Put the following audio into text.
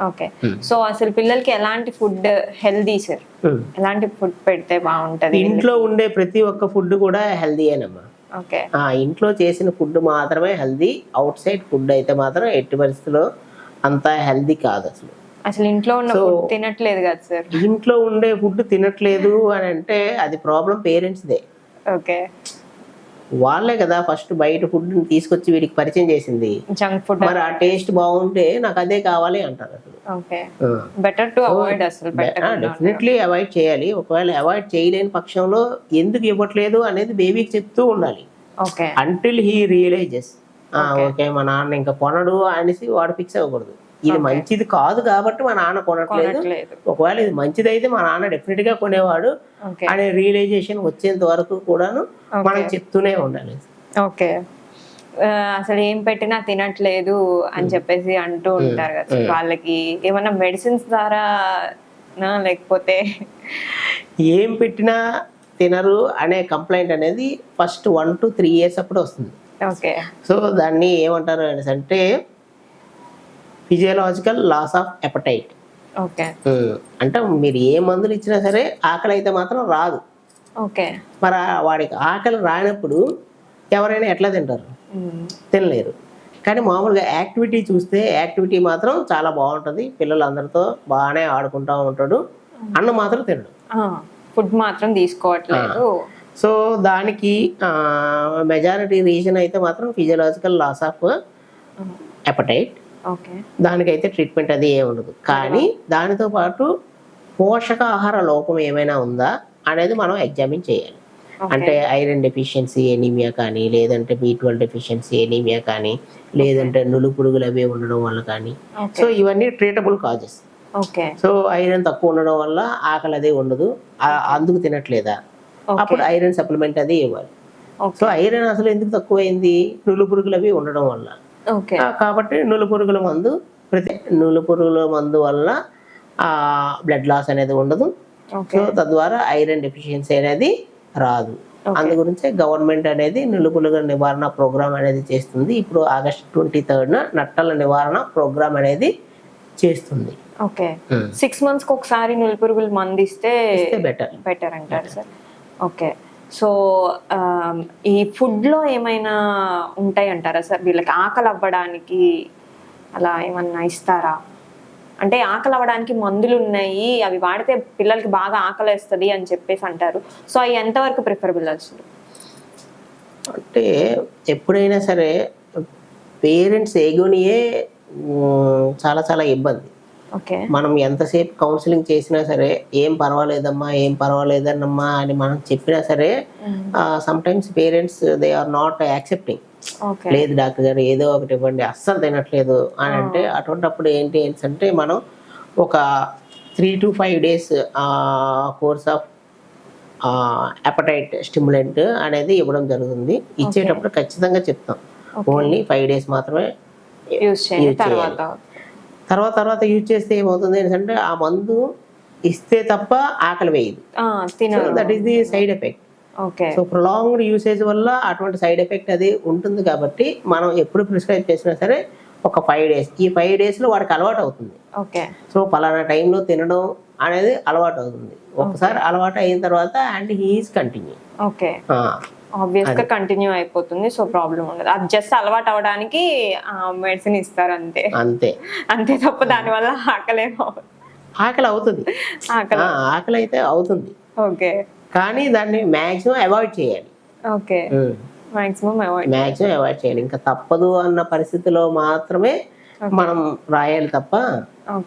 Okay. Hmm. So అసలు పిల్లలకి ఎలాంటి ఫుడ్ హెల్దీ సార్? ఉమ్. ఎలాంటి ఫుడ్ పెడితే బాగుంటది? ఇంట్లో ఉండే ప్రతి ఒక్క ఫుడ్ కూడా హెల్దీయేనమ్మా ఓకే. ఆ ఇంట్లో చేసిన ఫుడ్ మాత్రమే హెల్దీ అవుట్ సైడ్ ఫుడ్ అయితే మాత్రం ఎట్టి పరిస్థితుల్లో అంత హెల్దీ కాదు అసలు. అసలు ఇంట్లో ఉన్న ఫుడ్ తినట్లేదు కదా సార్? ఇంట్లో ఉండే ఫుడ్ తినట్లేదు అని అంటే అది ప్రాబ్లం పేరెంట్స్దే. ఓకే. వాళ్ళే కదా ఫస్ట్ బయట ఫుడ్ తీసుకొచ్చి వీడికి పరిచయం చేసింది. జంక్ ఫుడ్ మరి ఆ టేస్ట్ బాగుంటే నాకు అదే కావాలి అంటారు బెటర్ టు అవాయిడ్ డెఫినెట్లీ చేయాలి. ఒకవేళ అవాయిడ్ చేయలేని పక్షంలో ఎందుకు ఇవ్వట్లేదు అనేది బేబీకి చెప్తూ ఉండాలి. Okay. Until he realizes okay. మా నాన్న ఇంకా కొనడు అనేసి వాడు ఫిక్స్ అవ్వకూడదు. ఇది మంచిది కాదు కాబట్టి మా నాన్న కొనట్లేదు. ఒకవేళ ఇది మంచిది అయితే మా నాన్న డెఫినెట్గా కొనేవాడు అనే రియలైజేషన్ వచ్చేంత వరకు కూడాను మనం చెప్తూనే ఉండాలి. ఓకే. అసలు ఏం పెట్టినా తినట్లేదు అని చెప్పేసి అంటూ ఉంటారు కదా. సార్. వాళ్ళకి ఏమన్నా మెడిసిన్స్ ద్వారా లేకపోతే ఏం పెట్టినా తినరు అనే కంప్లైంట్ అనేది first one two three years అప్పుడు వస్తుంది. ఓకే. సో దాన్ని ఏమంటారు అనేసి అంటే physiological loss of appetite okay. అంటే మీరు ఏ మందులు ఇచ్చినా సరే ఆకలి అయితే మాత్రం రాదు. ఓకే. మరి వాడికి ఆకలి రానప్పుడు ఎవరైనా ఎట్లా తింటారు. తినలేరు. కానీ మామూలుగా యాక్టివిటీ చూస్తే యాక్టివిటీ మాత్రం చాలా బాగుంటుంది. పిల్లలందరితో బాగానే ఆడుకుంటూ ఉంటాడు. అన్నం మాత్రం తినడు. ఫుడ్ మాత్రం తీసుకోవట్లేదు. సో దానికి మెజారిటీ రీజన్ అయితే మాత్రం physiological loss of appetite okay. దానికైతే ట్రీట్మెంట్ అది ఏమి ఉండదు. కానీ దానితో పాటు పోషకాహార లోపం ఏమైనా ఉందా అనేది మనం ఎగ్జామిన్ చేయాలి. అంటే ఐరన్ డెఫిషియన్సీ ఎనీమియా కానీ లేదంటే బీ ట్వెల్వ్ డెఫిషియన్సీ ఎనీమియా కానీ లేదంటే నులు పురుగులు అవి ఉండడం వల్ల కానీ. సో ఇవన్నీ ట్రీటబుల్ కాజెస్. సో ఐరన్ తక్కువ ఉండడం వల్ల ఆకలి అదే ఉండదు. అందుకు తినట్లేదా? అప్పుడు ఐరన్ సప్లిమెంట్ అది ఇవ్వాలి. సో ఐరన్ అసలు ఎందుకు తక్కువైంది? నులు పురుగులు అవి ఉండడం వల్ల. కాబట్టి నులు పురుగుల మందు ప్రతి నులు పురుగుల మందు వల్ల బ్లడ్ లాస్ అనేది ఉండదు. సో తద్వారా ఐరన్ డెఫిషియన్సీ అనేది రాదు. అందు గురించే గవర్నమెంట్ అనేది నులుపులుగ నివారణ ప్రోగ్రామ్ అనేది చేస్తుంది. ఇప్పుడు ఆగస్ట్ ట్వంటీ థర్డ్న నట్టల నివారణ ప్రోగ్రామ్ అనేది చేస్తుంది. ఓకే. సిక్స్ మంత్స్కి ఒకసారి నులిపురుగులు మందిస్తే బెటర్ బెటర్ అంటారు సార్. ఓకే. సో ఈ ఫుడ్లో ఏమైనా ఉంటాయి అంటారా సార్? వీళ్ళకి ఆకలి అవ్వడానికి అలా ఏమన్నా ఇస్తారా? అంటే ఆకలి అవ్వడానికి మందులు ఉన్నాయి అవి వాడితే పిల్లలకి బాగా ఆకలి వేస్తుంది అని చెప్పేసి అంటారు. సో అవి ఎంతవరకు ప్రిఫరబుల్ అసలు అంటే ఎప్పుడైనా సరే పేరెంట్స్ ఏగోనియే చాలా చాలా ఇబ్బంది. ఓకే. మనం ఎంతసేపు కౌన్సిలింగ్ చేసినా సరే ఏం పర్వాలేదమ్మా ఏం పర్వాలేదన్నమ్మా అని మనం చెప్పినా సరే sometimes parents they are not accepting లేదు డాక్టర్ గారు ఏదో ఒకటి ఇవ్వండి అస్సలు తినట్లేదు అని అంటే అటువంటప్పుడు ఏంటి ఏంటంటే మనం ఒక three to five days course of appetite stimulant అనేది ఇవ్వడం జరుగుతుంది. ఇచ్చేటప్పుడు ఖచ్చితంగా చెప్తాం. ఓన్లీ ఫైవ్ డేస్ మాత్రమే యూజ్ తర్వాత? తర్వాత యూజ్ చేస్తే ఏమవుతుంది ఏంటంటే ఆ మందు ఇస్తే తప్ప ఆకలి వేయదు. That is the side effect so prolonged usage వల్ల అటువంటి సైడ్ ఎఫెక్ట్ అది ఉంటుంది కాబట్టి మనం ఎప్పుడు ప్రిస్క్రైబ్ చేసినా సరే ఒక ఫైవ్ డేస్ ఈ ఫైవ్ డేస్లో వాడికి అలవాటు అవుతుంది. ఓకే. సో పలానా టైంలో తినడం అనేది అలవాటు అవుతుంది. ఒకసారి అలవాటు అయిన తర్వాత and he is continue okay. ఆబ్వియస్గా కంటిన్యూ అయిపోతుంది సో ప్రాబ్లం ఉండదు. అది జస్ట్ అలవాటు అవడానికి మెడిసిన్ ఇస్తారు అంతే. అంతే. అంతే తప్ప దానివల్ల ఆకలేమో ఆకలి అవుతుంది. ఆకలి. ఆకలి అయితే అవుతుంది. ఓకే. కానీ దాన్ని మ్యాక్సిమం అవాయిడ్ చేయాలి. Okay. Maximum avoid maximum avoid చేయాలి. ఇంకా తప్పదు అన్న పరిస్థితిలో మాత్రమే మనం రాయాలి తప్ప ఓకే.